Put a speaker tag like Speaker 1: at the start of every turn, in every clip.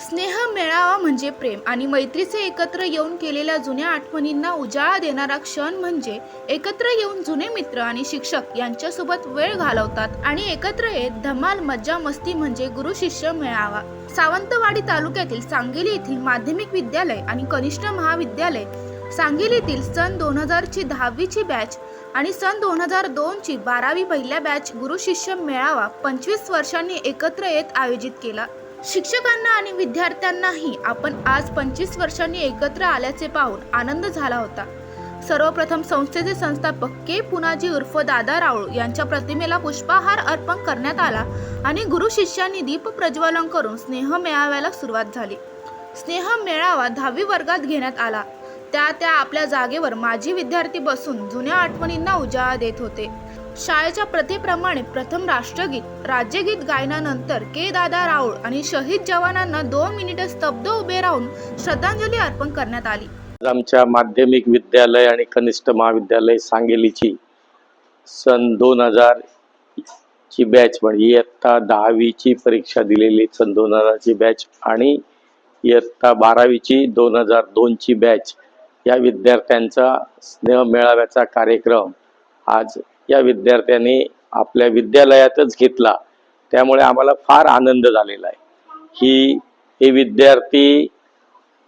Speaker 1: स्नेह मेळावा म्हणजे प्रेम आणि मैत्रीचे एकत्र येऊन केलेल्या जुन्या आठवणींना उजाळा देणारा क्षण म्हणजे एकत्र येऊन जुने मित्र आणि शिक्षक यांच्यासोबत वेळ घालवतात आणि एकत्र येत धमाल मज्जा मस्ती म्हणजे गुरु शिष्य मेळावा. सावंतवाडी तालुक्यातील सांगली येथील माध्यमिक विद्यालय आणि कनिष्ठ महाविद्यालय सांगलीतील सन दोन हजारची दहावीची बॅच आणि सन दोन हजार दोनची बारावी पहिल्या बॅच गुरु शिष्य मेळावा पंचवीस वर्षांनी एकत्र येत आयोजित केला. शिक्षकांना आणि विद्यार्थ्यांनाही आपण आज पंचवीस वर्षांनी एकत्र आल्याचे पाहून आनंद झाला होता. सर्वप्रथम संस्थेचे संस्थापक के. पुनाजी उर्फ दादा राऊळ यांच्या प्रतिमेला पुष्पहार अर्पण करण्यात आला आणि गुरु शिष्यांनी दीप प्रज्वलन करून स्नेह मेळाव्याला सुरुवात झाली. स्नेह मेळावा दहावी वर्गात घेण्यात आला. त्या त्या आपल्या जागेवर माजी विद्यार्थी बसून जुन्या आठवणींना उजाळा देत होते. शाळेच्या प्रथेप्रमाणे प्रथम राष्ट्रगीत राज्यगीत गायनानंतर के दादा राऊळ आणि शहीद जवानांना दोन मिनिटं स्तब्ध उभे राहून श्रद्धांजली अर्पण करण्यात आली.
Speaker 2: आमच्या माध्यमिक विद्यालय आणि कनिष्ठ महाविद्यालय सांगलीची सन दोन हजार ची बॅच म्हणजे इयत्ता दहावीची परीक्षा दिलेली सन दोन हजारची बॅच आणि इयत्ता बारावीची दोन हजार दोनची बॅच या विद्यार्थ्यांचा स्नेह मेळाव्याचा कार्यक्रम आज या विद्यार्थ्यांनी आपल्या विद्यालयातच घेतला. त्यामुळे आम्हाला फार आनंद झालेला आहे. ही हे विद्यार्थी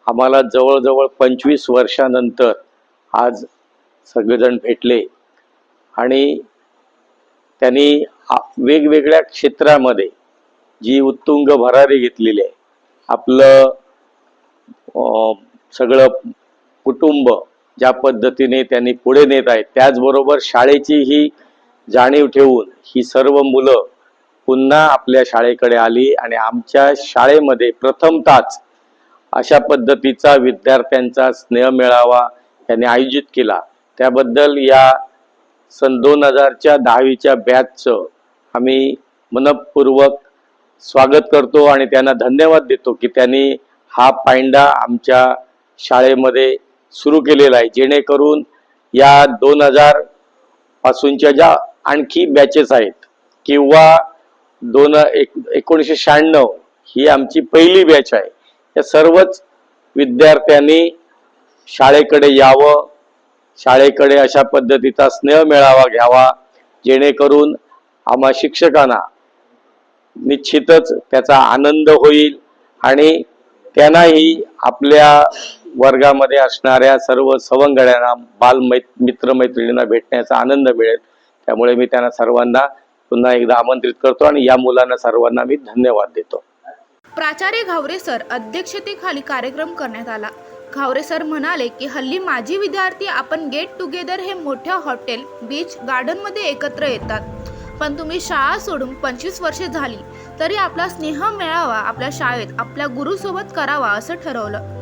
Speaker 2: आम्हाला जवळजवळ पंचवीस वर्षानंतर आज सगळेजण भेटले. आणि त्यांनी आ- वेगवेगळ्या क्षेत्रामध्ये जी उत्तुंग भरारी घेतलेली आहे आपलं सगळं कुटुंब ज्या पद्धतीने त्यांनी पुढे नेत आहेत त्याचबरोबर शाळेची ही जाणीव ठेवून ही सर्व मुलं पुन्हा आपल्या शाळेकडे आली आणि आमच्या शाळेमध्ये प्रथमताच अशा पद्धतीचा विद्यार्थ्यांचा स्नेह मेळावा त्यांनी आयोजित केला. त्याबद्दल या सन दोन हजारच्या दहावीच्या बॅचचं आम्ही मनपूर्वक स्वागत करतो आणि त्यांना धन्यवाद देतो की त्यांनी हा पायंडा आमच्या शाळेमध्ये सुरू केलेला आहे. जेणेकरून या दोन हजार पासूनच्या ज्या आणखी बॅचेस आहेत किंवा दोन एक एकोणीसशे शहाण्णव ही आमची पहिली बॅच आहे. या सर्वच विद्यार्थ्यांनी शाळेकडे यावं शाळेकडे अशा पद्धतीचा स्नेह मेळावा घ्यावा जेणेकरून आम्हा शिक्षकांना निश्चितच त्याचा आनंद होईल आणि त्यांनाही आपल्या वर्गामध्ये असणाऱ्या सर्व सवंगड्यांना बाल मै मित्रमैत्रिणींना भेटण्याचा आनंद मिळेल. त्यामुळे मी त्यांना सर्वांना पुन्हा एकदा आमंत्रित करतो आणि या मुलांना सर्वांना मी धन्यवाद देतो.
Speaker 1: प्राचार्य घावरे सर अध्यक्षतेखाली कार्यक्रम करण्यात आला. घावरे सर म्हणाले की हल्ली माजी विद्यार्थी आपण गेट टुगेदर हे मोठ्या हॉटेल बीच गार्डनमध्ये एकत्र येतात. पण तुम्ही शाळा सोडून पंचवीस वर्षे झाली तरी आपला स्नेह मिळावा आपल्या शाळेत आपल्या गुरुसोबत करावा असं ठरवलं.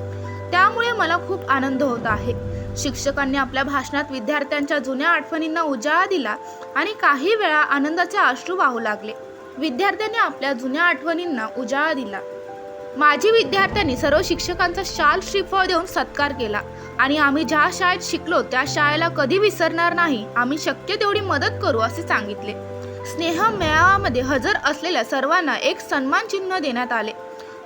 Speaker 1: त्यामुळे मला खूप आनंद होत आहे. शिक्षकांनी आपल्या भाषणात विद्यार्थ्यांच्या जुन्या आठवणींना उजाळा दिला आणि काही वेळा आनंदाचे अश्रू वाहू लागले. विद्यार्थ्यांनी आपल्या जुन्या आठवणींना उजाळा दिला. माजी विद्यार्थ्यांनी सर्व शिक्षकांचा शाल श्रीफळ देऊन सत्कार केला. आणि आम्ही ज्या शाळेत शिकलो त्या शाळेला कधी विसरणार नाही आम्ही शक्य तेवढी मदत करू असे सांगितले. स्नेह मेळावामध्ये हजर असलेल्या सर्वांना एक सन्मान चिन्ह देण्यात आले.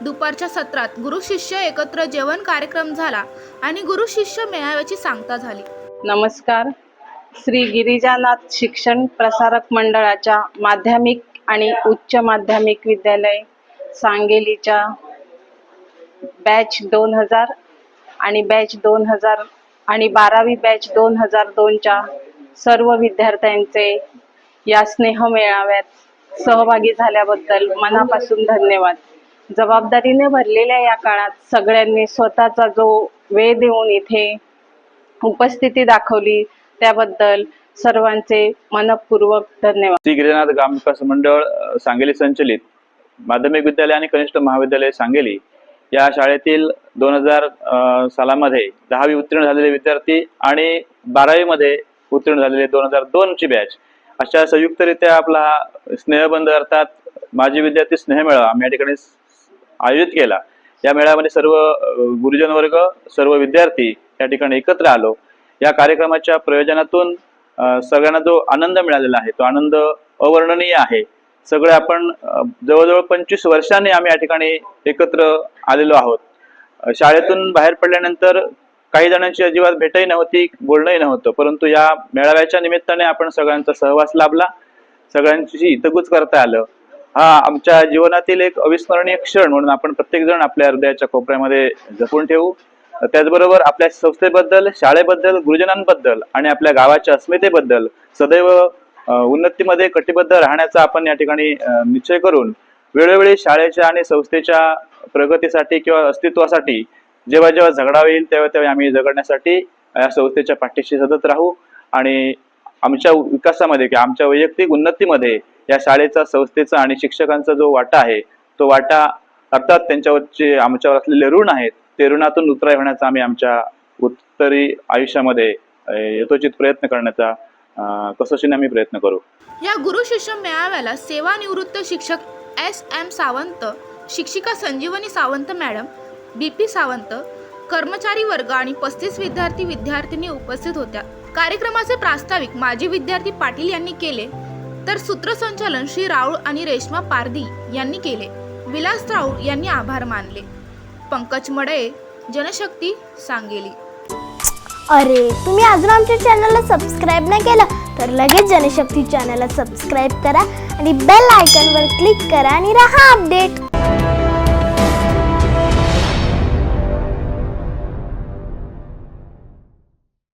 Speaker 1: दुपारच्या सत्रात गुरु शिष्य एकत्र जेवण कार्यक्रम झाला आणि गुरु शिष्य मेळाव्याची सांगता झाली.
Speaker 3: नमस्कार. श्री गिरिजानाथ शिक्षण प्रसारक मंडळाच्या माध्यमिक आणि उच्च माध्यमिक विद्यालय सांगेलीच्या बॅच दोन हजार आणि बॅच दोन हजार आणि बारावी बॅच दोन हजार दोनच्या सर्व विद्यार्थ्यांचे या स्नेह मेळाव्यात सहभागी झाल्याबद्दल मनापासून धन्यवाद. जबाबदारीने भरलेल्या या काळात सगळ्यांनी स्वतःचा जो वेळ देऊन इथे उपस्थिती दाखवली त्याबद्दल सर्वांचे मनपूर्वक धन्यवाद.
Speaker 4: श्री गिरिनाथ ग्राम विकास मंडळ सांगली संचलित माध्यमिक विद्यालय आणि कनिष्ठ महाविद्यालय सांगली या शाळेतील दोन हजार सालामध्ये दहावी उत्तीर्ण झालेले विद्यार्थी आणि बारावीमध्ये उत्तीर्ण झालेले दोन हजार दोनची बॅच अशा संयुक्तरित्या आपला स्नेहबंद स्नेहबंध अर्थात माजी विद्यार्थी स्नेह मिळावा आम्ही या ठिकाणी आयोजित केला. या मेळाव्यामध्ये सर्व गुरुजन वर्ग सर्व विद्यार्थी या ठिकाणी एकत्र आलो. या कार्यक्रमाच्या प्रयोजनातून सगळ्यांना जो आनंद मिळालेला आहे तो आनंद अवर्णनीय आहे. सगळे आपण जवळजवळ पंचवीस वर्षांनी आम्ही या ठिकाणी एकत्र आलेलो आहोत. शाळेतून बाहेर पडल्यानंतर काही जणांची अजिबात भेटही नव्हती बोलणंही नव्हतं. परंतु या मेळाव्याच्या निमित्ताने आपण सगळ्यांचा सहवास लाभला. सगळ्यांची हितगुज करता आलं. हा आमच्या जीवनातील एक अविस्मरणीय क्षण म्हणून आपण प्रत्येक जण आपल्या हृदयाच्या कोपऱ्यामध्ये जपून ठेवू. त्याचबरोबर आपल्या संस्थेबद्दल शाळेबद्दल गुरुजनांबद्दल आणि आपल्या गावाच्या अस्मितेबद्दल सदैव उन्नतीमध्ये कटिबद्ध राहण्याचा आपण या ठिकाणी निश्चय करून वेळोवेळी शाळेच्या आणि संस्थेच्या प्रगतीसाठी किंवा अस्तित्वासाठी जेव्हा जेव्हा झगडा होईल तेव्हा तेव्हा आम्ही झगडण्यासाठी या संस्थेच्या पाठीशी सतत राहू आणि आमच्या विकासामध्ये किंवा आमच्या वैयक्तिक उन्नतीमध्ये या शाळेचा संस्थेचा आणि शिक्षकांचा जो वाटा आहे तो वाटा अर्थात त्यांच्यावरचे आमच्यावर असलेले ऋण आहेत ते ऋणातून उतराय होण्याचा आम्ही आमच्या उत्तरी आयुष्यामध्ये यथोचित प्रयत्न करण्याचा कसोशीने आम्ही प्रयत्न करू.
Speaker 1: या गुरु शिष्य मेळाव्याला सेवानिवृत्त शिक्षक एस एम सावंत शिक्षिका Sanjivani Sawant madam B P Sawant कर्मचारी वर्ग आणि पस्तीस विद्यार्थी विद्यार्थिनी उपस्थित होत्या. कार्यक्रमाचे प्रास्ताविक माजी विद्यार्थी पाटील यांनी केले. तर सूत्रसंचालन श्री राऊळ आणि रेश्मा पारदी यांनी केले. विलास राऊळ यांनी आभार मानले. पंकज मडे जनशक्ती सांगेली.
Speaker 5: अरे तुम्ही अजून आमच्या चॅनलला सबस्क्राईब नाही केलं तर लगेच जनशक्ती चॅनलला सबस्क्राईब करा आणि बेल आयकॉनवर क्लिक करा आणि राहा अपडेट